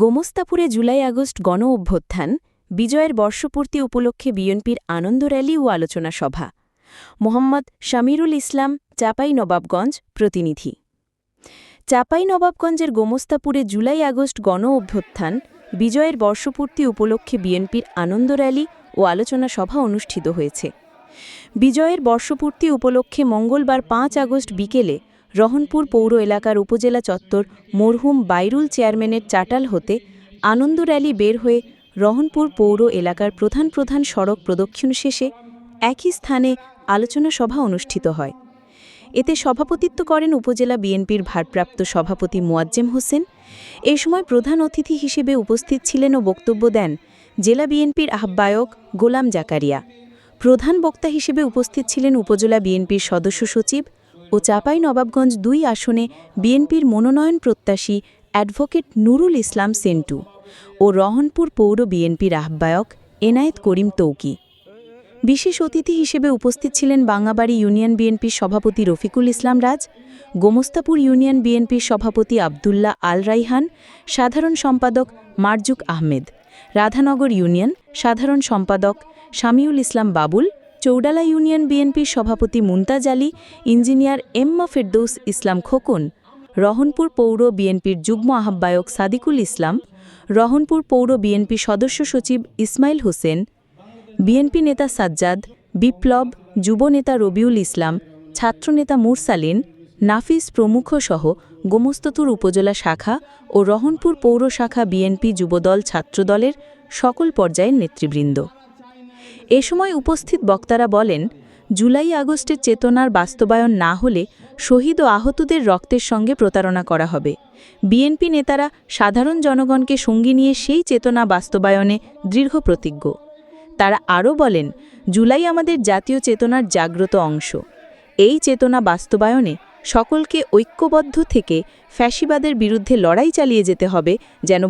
গোমস্তাপুরে July August গণ অভ্যুত্থান, বিজয়ের বর্ষপূর্তি উপলক্ষে বিএনপির আনন্দ র্যালি ও আলোচনা সভা। মোহাম্মদ শামিরুল ইসলাম, চাপাই নবাবগঞ্জ প্রতিনিধি। চাপাই নবাবগঞ্জের গোমস্তাপুরে জুলাই আগস্ট গণ অভ্যুত্থান, বিজয়ের বর্ষপূর্তি উপলক্ষে বিএনপির আনন্দ র্যালি ও আলোচনা সভা অনুষ্ঠিত হয়েছে। বিজয়ের বর্ষপূর্তি উপলক্ষে মঙ্গলবার পাঁচ আগস্ট বিকেলে রহনপুর পৌর এলাকার উপজেলা চত্বর মরহুম বাইরুল চেয়ারম্যানের চাটাল হতে আনন্দ র্যালি বের হয়ে রহনপুর পৌর এলাকার প্রধান প্রধান সড়ক প্রদক্ষিণ শেষে একই স্থানে আলোচনা সভা অনুষ্ঠিত হয়। এতে সভাপতিত্ব করেন উপজেলা বিএনপির ভারপ্রাপ্ত সভাপতি মোয়াজ্জেম হোসেন। এ সময় প্রধান অতিথি হিসেবে উপস্থিত ছিলেন ও বক্তব্য দেন জেলা বিএনপির আহ্বায়ক গোলাম জাকারিয়া। প্রধান বক্তা হিসেবে উপস্থিত ছিলেন উপজেলা বিএনপির সদস্য সচিব ও চাপাই নবাবগঞ্জ দুই আসনে বিএনপির মনোনয়ন প্রত্যাশী অ্যাডভোকেট নুরুল ইসলাম সেন্টু ও রহনপুর পৌর বিএনপির আহ্বায়ক এনায়েত করিম তৌকি। বিশেষ অতিথি হিসেবে উপস্থিত ছিলেন বাঙ্গাবাড়ি ইউনিয়ন বিএনপির সভাপতি রফিকুল ইসলাম রাজ, গোমস্তাপুর ইউনিয়ন বিএনপির সভাপতি আবদুল্লাহ আল রাইহান, সাধারণ সম্পাদক মারজুক আহমেদ, রাধানগর ইউনিয়ন সাধারণ সম্পাদক শামিউল ইসলাম বাবুল চৌডালা ইউনিয়ন বিএনপির সভাপতি মুমতাজ আলী, ইঞ্জিনিয়ার এম্মা ফেরদৌস ইসলাম খোকন, রহনপুর পৌর বিএনপির যুগ্ম আহ্বায়ক সাদিকুল ইসলাম, রহনপুর পৌর বিএনপি সদস্য সচিব ইসমাইল হোসেন, বিএনপি নেতা সাজ্জাদ, বিপ্লব যুবনেতা রবিউল ইসলাম ছাত্রনেতা মুরসালিন, নাফিস প্রমুখ সহ গোমস্ততুর উপজেলা শাখা ও রহনপুর পৌর শাখা বিএনপি যুবদল ছাত্রদলের সকল পর্যায়ের নেতৃবৃন্দ। এ সময় উপস্থিত বক্তারা বলেন, জুলাই আগস্টের চেতনার বাস্তবায়ন না হলে শহীদ ও আহতদের রক্তের সঙ্গে প্রতারণা করা হবে। বিএনপি নেতারা সাধারণ জনগণকে সঙ্গী নিয়ে সেই চেতনা বাস্তবায়নে দৃঢ় প্রতিজ্ঞ। তারা আরও বলেন, জুলাই আমাদের জাতীয় চেতনার জাগ্রত অংশ। এই চেতনা বাস্তবায়নে সকলকে ঐক্যবদ্ধ থেকে ফ্যাসিবাদের বিরুদ্ধে লড়াই চালিয়ে যেতে হবে যেন